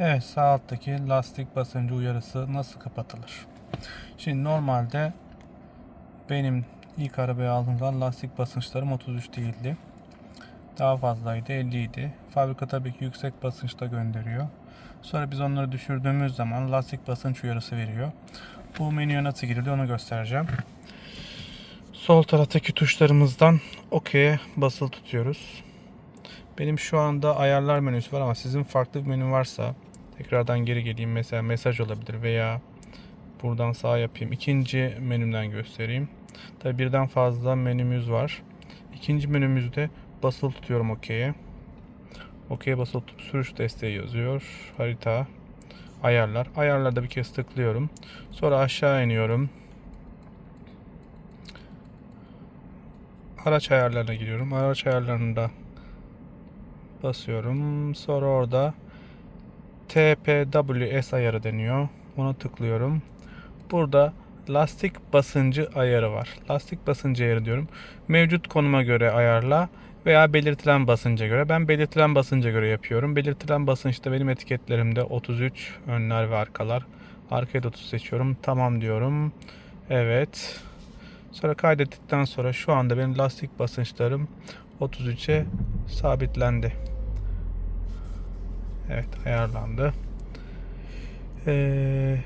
Evet sağ alttaki lastik basıncı uyarısı nasıl kapatılır? Şimdi normalde benim ilk arabayı aldığım zaman lastik basınçlarım 33 değildi. Daha fazlaydı 50 idi. Fabrika tabii ki yüksek basınçta gönderiyor. Sonra biz onları düşürdüğümüz zaman lastik basınç uyarısı veriyor. Bu menüye nasıl giriliyor onu göstereceğim. Sol taraftaki tuşlarımızdan OK'ye basılı tutuyoruz. Benim şu anda ayarlar menüsü var ama sizin farklı bir menü varsa tekrardan geri geleyim. Mesela mesaj olabilir veya buradan sağ yapayım. İkinci menümden göstereyim. Tabi birden fazla menümüz var. İkinci menümüzde basılı tutuyorum OK'ye. OK'ye basılı tutup sürüş desteği yazıyor. Harita, ayarlar. Ayarlarda bir kez tıklıyorum. Sonra aşağı iniyorum. Araç ayarlarına giriyorum. Araç ayarlarında basıyorum. Sonra orada TPWS ayarı deniyor. Ona tıklıyorum. Burada lastik basıncı ayarı var. Lastik basıncı ayarı diyorum. Mevcut konuma göre ayarla veya belirtilen basınca göre. Ben belirtilen basınca göre yapıyorum. Belirtilen basınçta benim etiketlerimde 33 önler ve arkalar. Arkaya da 30 seçiyorum. Tamam diyorum. Evet. Sonra kaydettikten sonra şu anda benim lastik basınçlarım 33'e sabitlendi. Evet ayarlandı. Ee,